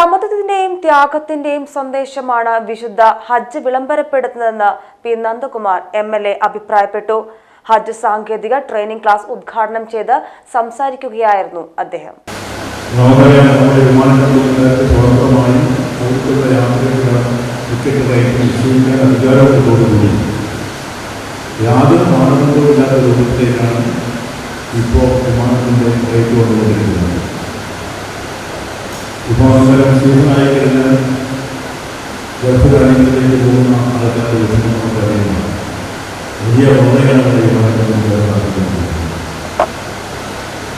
സമത്വത്തിന്റെയും ത്യാഗത്തിന്റെയും സന്ദേശമാണ് വിശുദ്ധ ഹജ്ജ് വിളംബരപ്പെടുത്തുന്നതെന്ന് P Nandakumar M L A അഭിപ്രായപ്പെട്ടു. ഹജ്ജ് സാങ്കേതിക ട്രെയിനിംഗ് ക്ലാസ് ഉദ്ഘാടനം ചെയ്ത് സംസാരിക്കുകയായിരുന്നു അദ്ദേഹം. യാതൊരു മാനദണ്ഡവും മാനദണ്ഡവുമില്ലാത്ത രൂപത്തിലേക്കാണ് ഇപ്പോൾ സീസണായി കഴിഞ്ഞാൽ ഗൾഫ് രാജ്യങ്ങളിലേക്ക് പോകുന്ന ആൾക്കാരുടെ വിഷയം നമുക്കറിയുന്നതാണ് വലിയ നടക്കുന്നത്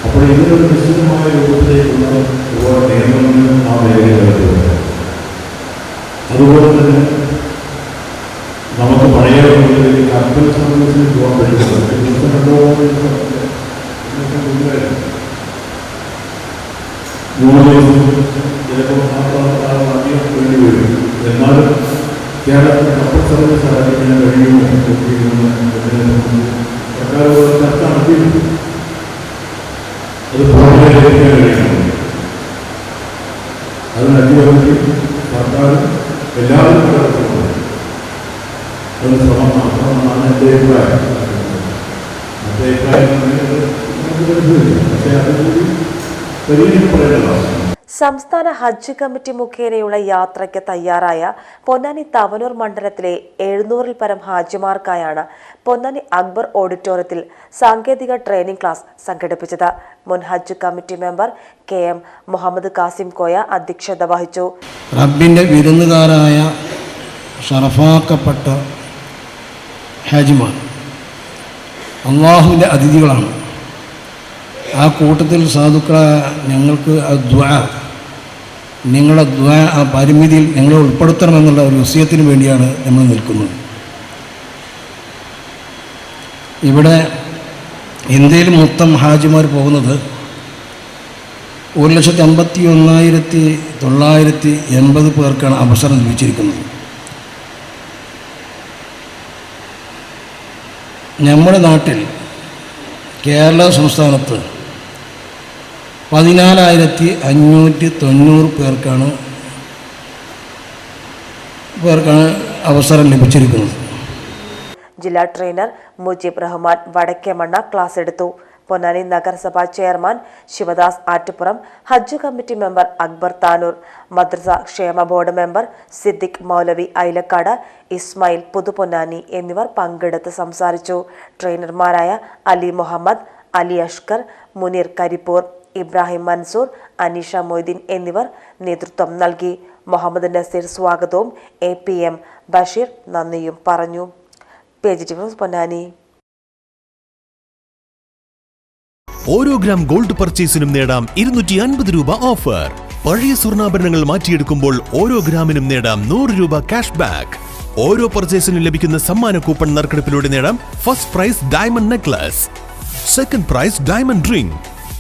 അപ്പോൾ ഇതിനൊരു നിശ്ചിതമായ രൂപത്തിലേക്കുള്ള ഒരുപാട് നിയമങ്ങൾ ആ മേഖലയിലുണ്ട് അതുപോലെ തന്നെ ദിവസം ചിലപ്പോൾ അധികം വേണ്ടി വരും. എന്നാലും കേരളത്തിൽ കപ്പൽ സർവീസ് ആരംഭിക്കാൻ കഴിയുമോ? സർക്കാർ ചർച്ച നടത്തിയിട്ടുണ്ട്. അത് പൂർണമായിരിക്കാൻ കഴിയണം അതിന് അധികാരി സർക്കാർ എല്ലാവരും പങ്കെടുക്കുന്നുണ്ട് അത് ശ്രമം നടത്തണമെന്നാണ് എന്റെ അഭിപ്രായം. മറ്റേ അഭിപ്രായം പക്ഷേ അതുകൂടി സംസ്ഥാന ഹജ്ജ് കമ്മിറ്റി മുഖേനയുള്ള യാത്രയ്ക്ക് തയ്യാറായ പൊന്നാനി തവനൂർ മണ്ഡലത്തിലെ എഴുന്നൂറിൽ പരം ഹാജിമാർക്കായാണ് പൊന്നാനി അക്ബർ ഓഡിറ്റോറിയത്തിൽ സാങ്കേതിക ട്രെയിനിംഗ് ക്ലാസ് സംഘടിപ്പിച്ചത്. മുൻ ഹജ്ജ് committee member K M Muhammad Kasim Koya അധ്യക്ഷത വഹിച്ചു. റബ്ബിന്റെ വിരുന്നുകാരായ ഷറഫാക്കപ്പെട്ട ഹാജിമാർ അതിഥികളാണ്. ആ കൂട്ടത്തിൽ സാധുക്കളെ ഞങ്ങൾക്ക് ദ്വാ. നിങ്ങളുടെ ദ്വാ ആ പരിമിതിയിൽ ഞങ്ങളെ ഉൾപ്പെടുത്തണമെന്നുള്ള ഒരു വിഷയത്തിന് വേണ്ടിയാണ് നമ്മൾ നിൽക്കുന്നത്. ഇവിടെ ഇന്ത്യയിൽ മൊത്തം ഹാജിമാർ പോകുന്നത് ഒരു ലക്ഷത്തി അമ്പത്തി ഒന്നായിരത്തി തൊള്ളായിരത്തി എൺപത് പേർക്കാണ് അവസരം ലഭിച്ചിരിക്കുന്നത്. നമ്മുടെ നാട്ടിൽ കേരള സംസ്ഥാനത്ത് പതിനാലായിരത്തി അഞ്ഞൂറ്റി തൊണ്ണൂറ് പേർക്കാണ് പേർക്കാണ് അവസരം ലഭിച്ചിരിക്കുന്നത്. ജില്ലാ ട്രെയിനർ മുജീബ് റഹ്മാൻ വടക്കേമണ്ണ ക്ലാസ് എടുത്തു. പൊന്നാനി നഗരസഭാ ചെയർമാൻ ശിവദാസ് ആറ്റുപുറം ഹജ്ജ് കമ്മിറ്റി മെമ്പർ അക്ബർ താനൂർ മദ്രസ ക്ഷേമ ബോർഡ് മെമ്പർ സിദ്ദിഖ് മൗലവി ഐലക്കാട് ഇസ്മായിൽ പുതുപൊന്നാനി എന്നിവർ പങ്കെടുത്ത് സംസാരിച്ചു. ട്രെയിനർമാരായ അലി മുഹമ്മദ് അലി അഷ്കർ മുനീർ കരിപ്പൂർ ഇബ്രാഹിം മൻസൂർ അനീഷ മൊയ്തീൻ എന്നിവർ നേതൃത്വം നൽകി. മുഹമ്മദ് നസീർ സ്വാഗതവും എ പി എം ബഷീർ നന്ദിയും പറഞ്ഞു. പൊന്നാനി. ഓരോ ഗ്രാം ഗോൾഡ് പർച്ചേസിനും നേടാം ഇരുന്നൂറ്റി അൻപത് രൂപ ഓഫർ. പഴയ സ്വർണാഭരണങ്ങൾ മാറ്റിയെടുക്കുമ്പോൾ ഓരോ ഗ്രാമിനും നേടാം നൂറ് രൂപ ക്യാഷ് ബാക്ക്. ഓരോ പർച്ചേസിനും ലഭിക്കുന്ന സമ്മാന കൂപ്പൺ നറുക്കെടുപ്പിലൂടെ നേടാം first prize diamond necklace. Second prize diamond ring.